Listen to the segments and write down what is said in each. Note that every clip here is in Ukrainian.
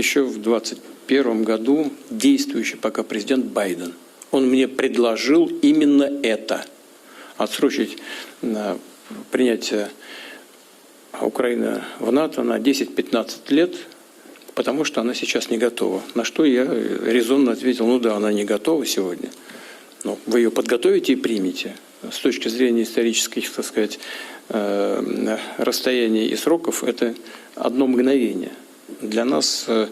Еще в 2021 году действующий пока президент Байден, он мне предложил именно это. Отсрочить на принятие Украины в НАТО на 10-15 лет, потому что она сейчас не готова. На что я резонно ответил, ну да, она не готова сегодня. Но вы ее подготовите и примете. С точки зрения исторических, так сказать, э, расстояний и сроков, это одно мгновение. Для нас э,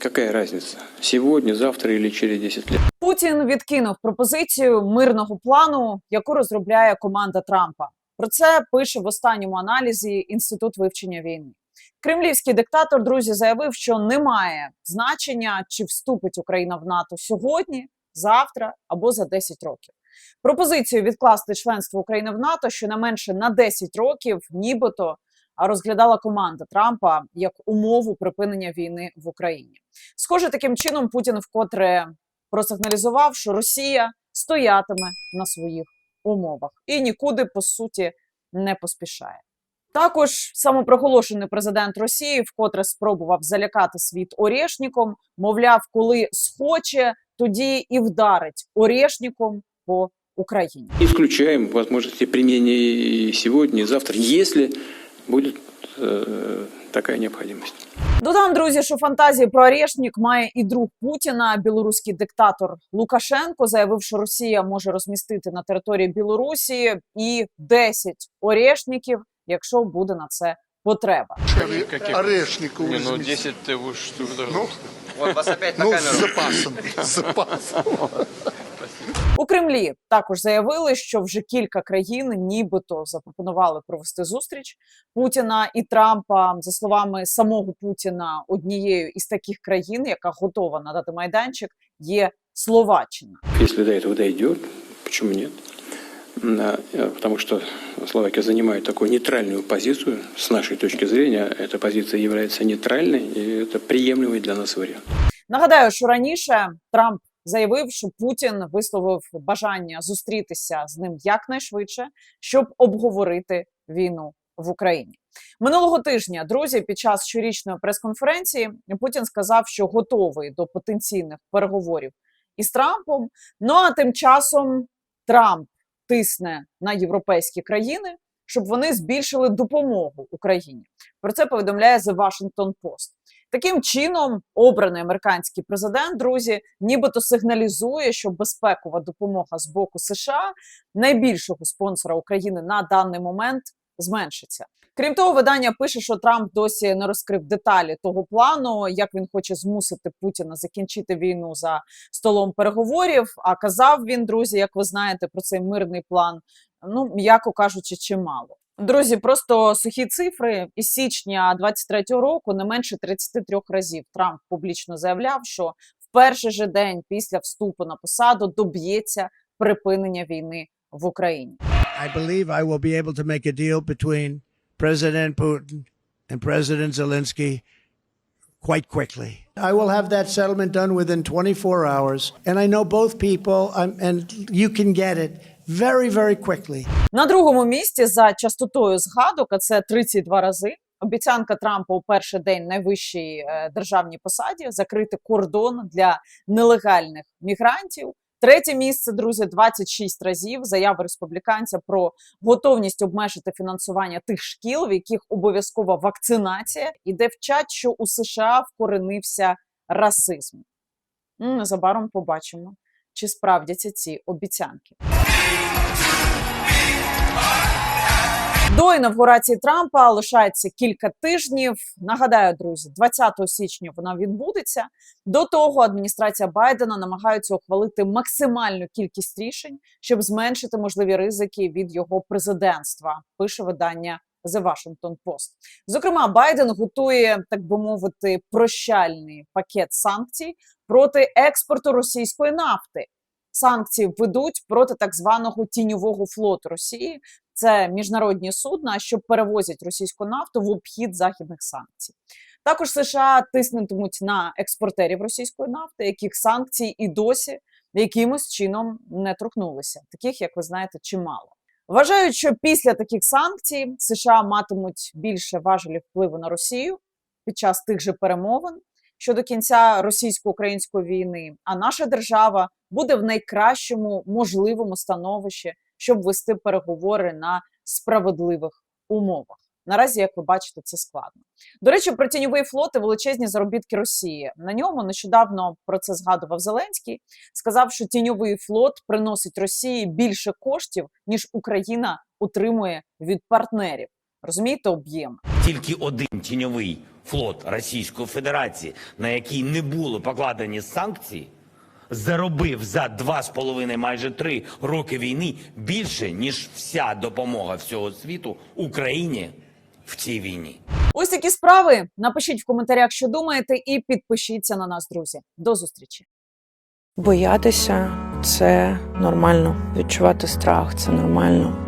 какая разница? Сегодня, завтра или через 10 лет? Путін відкинув пропозицію мирного плану, яку розробляє команда Трампа. Про це пише в останньому аналізі Інститут вивчення війни. Кремлівський диктатор, друзі, заявив, що немає значення, чи вступить Україна в НАТО сьогодні, завтра або за 10 років. Пропозицію відкласти членство України в НАТО щонайменше на 10 років, нібито розглядала команда Трампа як умову припинення війни в Україні. Схоже, таким чином Путін вкотре просигналізував, що Росія стоятиме на своїх умовах і нікуди по суті не поспішає. Також самопроголошений президент Росії вкотре спробував залякати світ Орєшніком. Мовляв, коли схоче, тоді і вдарить Орєшніком по Україні. Возможности применения и сегодня, завтра, если будет э, такая необходимость. Додам, друзі, що фантазії про Орешнік має і друг Путіна, білоруський диктатор Лукашенко, заявив, що Росія може розмістити на території Білорусі і 10 Орешників, якщо буде на це потреба. Каких? Орешнику Не, ну возьмите. 10 ты вы что даже... Ну, Вот вас опять на ну, с камеру. запасом, с запасом. У Кремлі також заявили, що вже кілька країн нібито запропонували провести зустріч Путіна і Трампа. За словами самого Путіна, однією із таких країн, яка готова надати майданчик, є Словаччина. Если до этого дойдет, почему нет? На- э, Потому что Словакия занимает такую нейтральную позицию. С нашей точки зрения, эта позиция является нейтральной, и это приемлемый для нас вариант. Нагадаю, що раніше Трамп заявив, що Путін висловив бажання зустрітися з ним якнайшвидше, щоб обговорити війну в Україні. Минулого тижня, друзі, під час щорічної прес-конференції Путін сказав, що готовий до потенційних переговорів із Трампом. Ну а тим часом Трамп тисне на європейські країни, щоб вони збільшили допомогу Україні. Про це повідомляє The Washington Post. Таким чином, обраний американський президент, друзі, нібито сигналізує, що безпекова допомога з боку США, найбільшого спонсора України на даний момент, зменшиться. Крім того, видання пише, що Трамп досі не розкрив деталі того плану, як він хоче змусити Путіна закінчити війну за столом переговорів. А казав він, друзі, як ви знаєте, про цей мирний план, ну м'яко кажучи, чимало. Друзі, просто сухі цифри із січня 23-го року не менше 33 разів Трамп публічно заявляв, що в перший же день після вступу на посаду доб'ється припинення війни в Україні. I believe I will be able to make a deal between President Putin and President Zelensky quite quickly. I will have that settlement done within 24 hours, and I know both people, um, and you can get it very, very quickly. На другому місці за частотою згадок, а це 32 рази. Обіцянка Трампа у перший день найвищій е, державній посаді закрити кордон для нелегальних мігрантів. Третє місце, друзі, 26 разів заяви республіканця про готовність обмежити фінансування тих шкіл, в яких обов'язкова вакцинація, і де вчать, що у США вкоренився расизм. Незабаром побачимо, чи справдяться ці обіцянки. До інавгурації Трампа лишається кілька тижнів. Нагадаю, друзі, 20 січня вона відбудеться. До того адміністрація Байдена намагається ухвалити максимальну кількість рішень, щоб зменшити можливі ризики від його президентства. Пише видання The Washington Post. Зокрема, Байден готує, так би мовити, прощальний пакет санкцій проти експорту російської нафти. Санкції ведуть проти так званого тіньового флоту Росії. Це міжнародні судна, що перевозять російську нафту в обхід західних санкцій. Також США тиснутимуть на експортерів російської нафти, яких санкцій і досі якимось чином не торкнулися. Таких, як ви знаєте, чимало. Вважають, що після таких санкцій США матимуть більше важелів впливу на Росію під час тих же перемовин. Що до кінця російсько-української війни, а наша держава буде в найкращому можливому становищі, щоб вести переговори на справедливих умовах. Наразі, як ви бачите, це складно. До речі, про тіньовий флот і величезні заробітки Росії. На ньому нещодавно про це згадував Зеленський. Сказав, що тіньовий флот приносить Росії більше коштів, ніж Україна отримує від партнерів. Розумієте, об'єм? Тільки один тіньовий флот Російської Федерації, на який не були покладені санкції, заробив за два з половиною, майже три роки війни більше, ніж вся допомога всього світу Україні в цій війні. Ось такі справи. Напишіть в коментарях, що думаєте, і підпишіться на нас, друзі. До зустрічі. Боятися це нормально. Відчувати страх це нормально.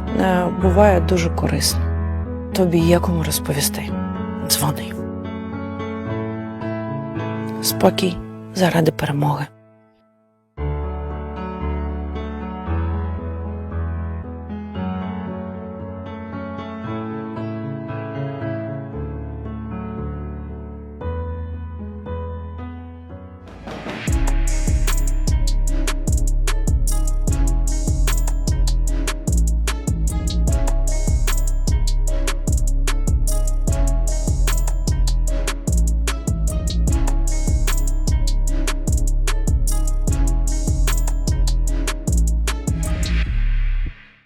буває дуже корисно. Тобі є кому розповісти. Дзвони. Спокій заради перемоги.